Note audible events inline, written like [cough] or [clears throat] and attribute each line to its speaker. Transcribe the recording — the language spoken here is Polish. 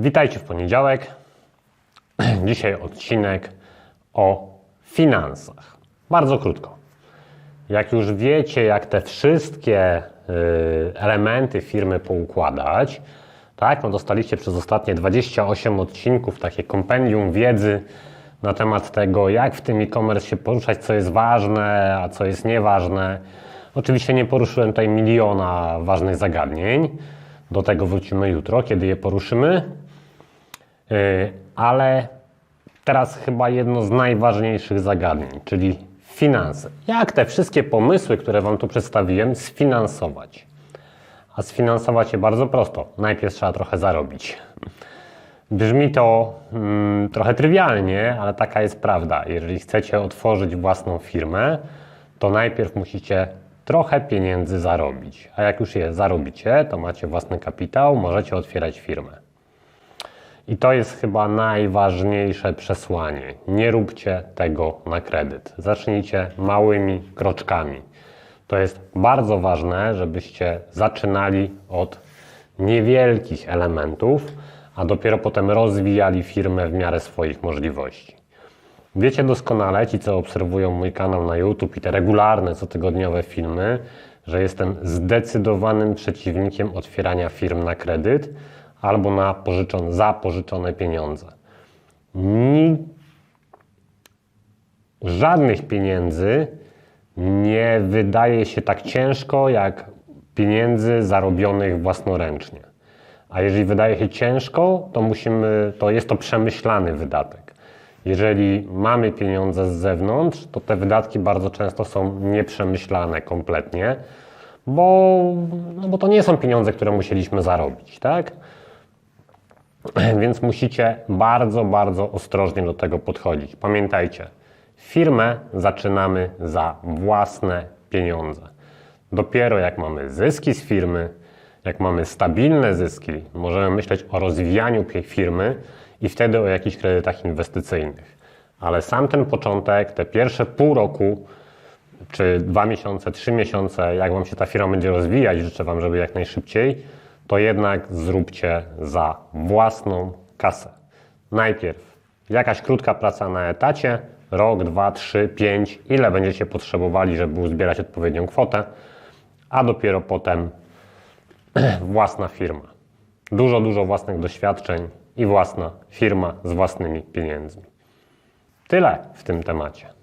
Speaker 1: Witajcie w poniedziałek. [clears throat] Dzisiaj odcinek o finansach. Bardzo krótko. Jak już wiecie, jak te wszystkie y, elementy firmy poukładać, tak, no dostaliście przez ostatnie 28 odcinków takie kompendium wiedzy na temat tego, jak w tym e-commerce się poruszać, co jest ważne, a co jest nieważne. Oczywiście nie poruszyłem tutaj miliona ważnych zagadnień. Do tego wrócimy jutro, kiedy je poruszymy. Yy, ale teraz chyba jedno z najważniejszych zagadnień, czyli finanse. Jak te wszystkie pomysły, które Wam tu przedstawiłem, sfinansować? A sfinansować je bardzo prosto. Najpierw trzeba trochę zarobić. Brzmi to mm, trochę trywialnie, ale taka jest prawda. Jeżeli chcecie otworzyć własną firmę, to najpierw musicie trochę pieniędzy zarobić. A jak już je zarobicie, to macie własny kapitał, możecie otwierać firmę. I to jest chyba najważniejsze przesłanie. Nie róbcie tego na kredyt. Zacznijcie małymi kroczkami. To jest bardzo ważne, żebyście zaczynali od niewielkich elementów, a dopiero potem rozwijali firmę w miarę swoich możliwości. Wiecie doskonale, ci co obserwują mój kanał na YouTube i te regularne, cotygodniowe filmy, że jestem zdecydowanym przeciwnikiem otwierania firm na kredyt albo na pożyczone, za pożyczone pieniądze. Ni, żadnych pieniędzy nie wydaje się tak ciężko jak pieniędzy zarobionych własnoręcznie. A jeżeli wydaje się ciężko, to musimy, to jest to przemyślany wydatek. Jeżeli mamy pieniądze z zewnątrz, to te wydatki bardzo często są nieprzemyślane kompletnie, bo, no bo to nie są pieniądze, które musieliśmy zarobić, tak? Więc musicie bardzo, bardzo ostrożnie do tego podchodzić. Pamiętajcie, firmę zaczynamy za własne pieniądze. Dopiero jak mamy zyski z firmy, jak mamy stabilne zyski, możemy myśleć o rozwijaniu pi- firmy i wtedy o jakichś kredytach inwestycyjnych. Ale sam ten początek, te pierwsze pół roku, czy dwa miesiące, trzy miesiące, jak Wam się ta firma będzie rozwijać, życzę Wam, żeby jak najszybciej, to jednak zróbcie za własną kasę. Najpierw jakaś krótka praca na etacie, rok, dwa, trzy, pięć, ile będziecie potrzebowali, żeby uzbierać odpowiednią kwotę, a dopiero potem [clears throat] własna firma. Dużo, dużo własnych doświadczeń i własna firma z własnymi pieniędzmi. Tyle w tym temacie.